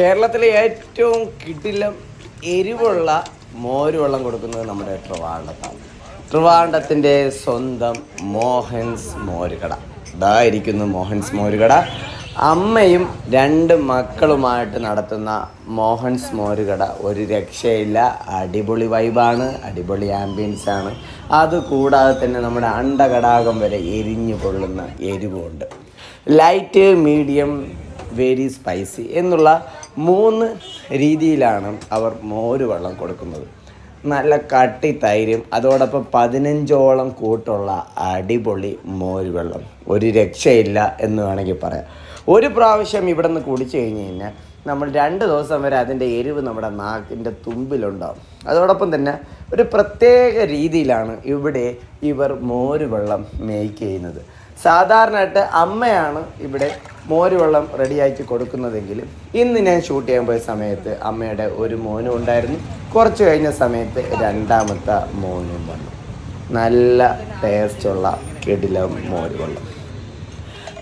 കേരളത്തിലെ ഏറ്റവും കിടിലം എരിവുള്ള മോരുവെള്ളം കൊടുക്കുന്നത് നമ്മുടെ ട്രിവാണ്ടത്താണ്. ട്രിവാണ്ടത്തിന്റെ സ്വന്തം മോഹൻസ് മോരുകട. ഇതായിരിക്കുന്നു മോഹൻസ് മോരുകട. അമ്മയും രണ്ട് മക്കളുമായിട്ട് നടത്തുന്ന മോഹൻസ് മോരുകട ഒരു രക്ഷയില്ല. അടിപൊളി വൈബാണ് അടിപൊളി ആംബിയൻസ് ആണ് അതുകൂടാതെ തന്നെ നമ്മുടെ അണ്ടകടാകം വരെ എരിഞ്ഞു കൊള്ളുന്ന എരിവുണ്ട്. ലൈറ്റ് മീഡിയം വെരി സ്പൈസി എന്നുള്ള മൂന്ന് രീതിയിലാണ് അവർ മോര് വെള്ളം കൊടുക്കുന്നത്. നല്ല കട്ടി തൈരും അതോടൊപ്പം പതിനഞ്ചോളം കൂട്ടുള്ള അടിപൊളി മോര് വെള്ളം. ഒരു രക്ഷയില്ല എന്ന് വേണമെങ്കിൽ പറയാം. ഒരു പ്രാവശ്യം ഇവിടെ നിന്ന് കുടിച്ചു കഴിഞ്ഞ് കഴിഞ്ഞാൽ നമ്മൾ രണ്ട് ദിവസം വരെ അതിന്റെ എരിവ് നമ്മുടെ നാക്കിന്റെ തുമ്പിലുണ്ടാവും അതോടൊപ്പം തന്നെ ഒരു പ്രത്യേക രീതിയിലാണ് ഇവിടെ ഇവർ മോര് വെള്ളം മേക്ക് ചെയ്യുന്നത്. സാധാരണയായിട്ട് അമ്മയാണ് ഇവിടെ മോര് വെള്ളം റെഡിയാക്കി കൊടുക്കുന്നതെങ്കിലും ഇന്ന് ഞാൻ ഷൂട്ട് ചെയ്യാൻ പോയ സമയത്ത് അമ്മയുടെ ഒരു മോനും ഉണ്ടായിരുന്നു. കുറച്ച് കഴിഞ്ഞ സമയത്ത് രണ്ടാമത്തെ മോനും വന്നു. നല്ല ടേസ്റ്റുള്ള കിടില മോര് വെള്ളം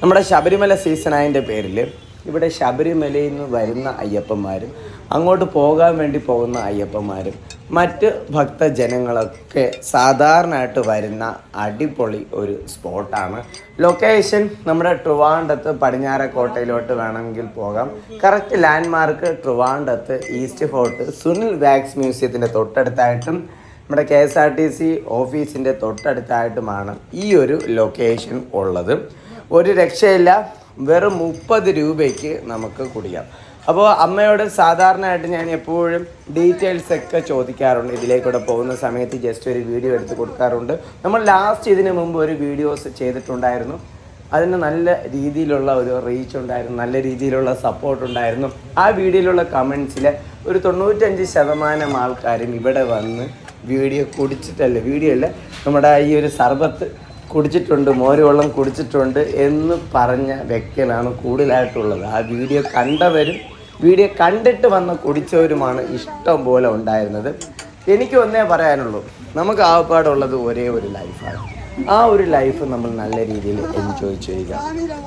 നമ്മുടെ ശബരിമല സീസൺ ആയതിന്റെ പേരിൽ ഇവിടെ ശബരിമലയിൽ നിന്ന് വരുന്ന അയ്യപ്പന്മാരും അങ്ങോട്ട് പോകാൻ വേണ്ടി പോകുന്ന അയ്യപ്പന്മാരും മറ്റ് ഭക്തജനങ്ങളൊക്കെ സാധാരണയായിട്ട് വരുന്ന അടിപൊളി ഒരു സ്പോട്ടാണ്. ലൊക്കേഷൻ നമ്മുടെ ട്രിവാണ്ടത്ത് പടിഞ്ഞാറക്കോട്ടയിലോട്ട് വേണമെങ്കിൽ പോകാം. കറക്റ്റ് ലാൻഡ്മാർക്ക് ട്രിവാണ്ടത്ത് ഈസ്റ്റ് ഫോർട്ട് സുനിൽ വാക്സ് മ്യൂസിയത്തിന്റെ തൊട്ടടുത്തായിട്ടും നമ്മുടെ K S R T C ഓഫീസിന്റെ തൊട്ടടുത്തായിട്ടുമാണ് ഈ ഒരു ലൊക്കേഷൻ ഉള്ളത്. ഒരു രക്ഷയില്ല. വെറും മുപ്പത് രൂപയ്ക്ക് നമുക്ക് കുടിക്കാം. അപ്പോൾ അമ്മയോട് സാധാരണയായിട്ട് ഞാൻ എപ്പോഴും ഡീറ്റെയിൽസ് ഒക്കെ ചോദിക്കാറുണ്ട്. ഇതിലേക്കൂടെ പോകുന്ന സമയത്ത് ജസ്റ്റ് ഒരു വീഡിയോ എടുത്ത് കൊടുക്കാറുണ്ട്. നമ്മൾ ലാസ്റ്റ് ഇതിന് മുമ്പ് ഒരു വീഡിയോസ് ചെയ്തിട്ടുണ്ടായിരുന്നു. അതിന് നല്ല രീതിയിലുള്ള ഒരു റീച്ച് ഉണ്ടായിരുന്നു. നല്ല രീതിയിലുള്ള സപ്പോർട്ട് ഉണ്ടായിരുന്നു. ആ വീഡിയോയിലുള്ള കമൻസിൽ ഒരു തൊണ്ണൂറ്റഞ്ച് ശതമാനം ആൾക്കാരും ഇവിടെ വന്ന് വീഡിയോ കുടിച്ചിട്ടല്ല? വീഡിയോ അല്ല? നമ്മുടെ ഈ ഒരു സർബത്ത് കുടിച്ചിട്ടുണ്ട് മോര് വെള്ളം കുടിച്ചിട്ടുണ്ട് എന്ന് പറഞ്ഞ വ്യക്തികളാണ് കൂടുതലായിട്ടുള്ളത്. ആ വീഡിയോ കണ്ടവരും വീഡിയോ കണ്ടിട്ട് വന്ന കുടിച്ചവരുമാണ് ഇഷ്ടം പോലെ ഉണ്ടായിരുന്നത്. എനിക്ക് ഒന്നേ പറയാനുള്ളൂ നമുക്ക് ആവപ്പാടുള്ളത് ഒരേ ഒരു ലൈഫാണ്. ആ ഒരു ലൈഫ് നമ്മൾ നല്ല രീതിയിൽ എൻജോയ് ചെയ്യുക.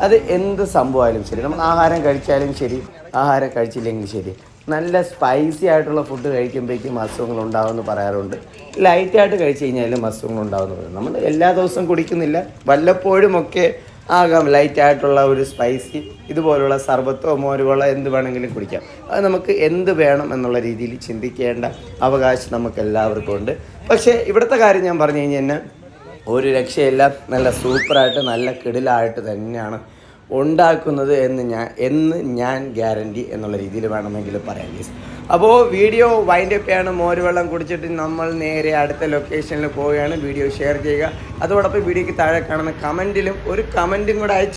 അത് എന്ത് സംഭവമായാലും ശരി നമ്മൾ ആഹാരം കഴിച്ചാലും ശരി ആഹാരം കഴിച്ചില്ലെങ്കിൽ ശരി നല്ല സ്പൈസി ആയിട്ടുള്ള ഫുഡ് കഴിക്കുമ്പോഴേക്കും അസുഖങ്ങൾ ഉണ്ടാവുമെന്ന് പറയാറുണ്ട്. ലൈറ്റായിട്ട് കഴിച്ചു കഴിഞ്ഞാലും അസുഖങ്ങൾ ഉണ്ടാവുമെന്ന് പറയും നമ്മൾ എല്ലാ ദിവസവും കുടിക്കുന്നില്ല. വല്ലപ്പോഴും ഒക്കെ ആകാം ലൈറ്റായിട്ടുള്ള ഒരു സ്പൈസി ഇതുപോലുള്ള സർബത്തോ മോരുകളോ എന്ത് വേണമെങ്കിലും കുടിക്കാം. അത് നമുക്ക് എന്ത് വേണം എന്നുള്ള രീതിയിൽ ചിന്തിക്കേണ്ട അവകാശം നമുക്ക് എല്ലാവർക്കും ഉണ്ട്. പക്ഷേ ഇവിടുത്തെ കാര്യം ഞാൻ പറഞ്ഞു കഴിഞ്ഞാൽ ഒരു രക്ഷയെല്ലാം. നല്ല സൂപ്പറായിട്ട് നല്ല കിടിലായിട്ട് തന്നെയാണ് ഉണ്ടാക്കുന്നത് എന്ന് ഞാൻ എന്ന് ഞാൻ ഗ്യാരണ്ടി എന്നുള്ള രീതിയിൽ വേണമെങ്കിൽ പറയാം ഗീസ് അപ്പോൾ വീഡിയോ വൈൻഡ് അപ്പ് മോര് വെള്ളം കുടിച്ചിട്ട് നമ്മൾ നേരെ അടുത്ത ലൊക്കേഷനിൽ പോവുകയാണ്. വീഡിയോ ഷെയർ ചെയ്യുക. അതോടൊപ്പം വീഡിയോയ്ക്ക് താഴെ കാണുന്ന കമന്റിലും ഒരു കമന്റും കൂടെ അയച്ച്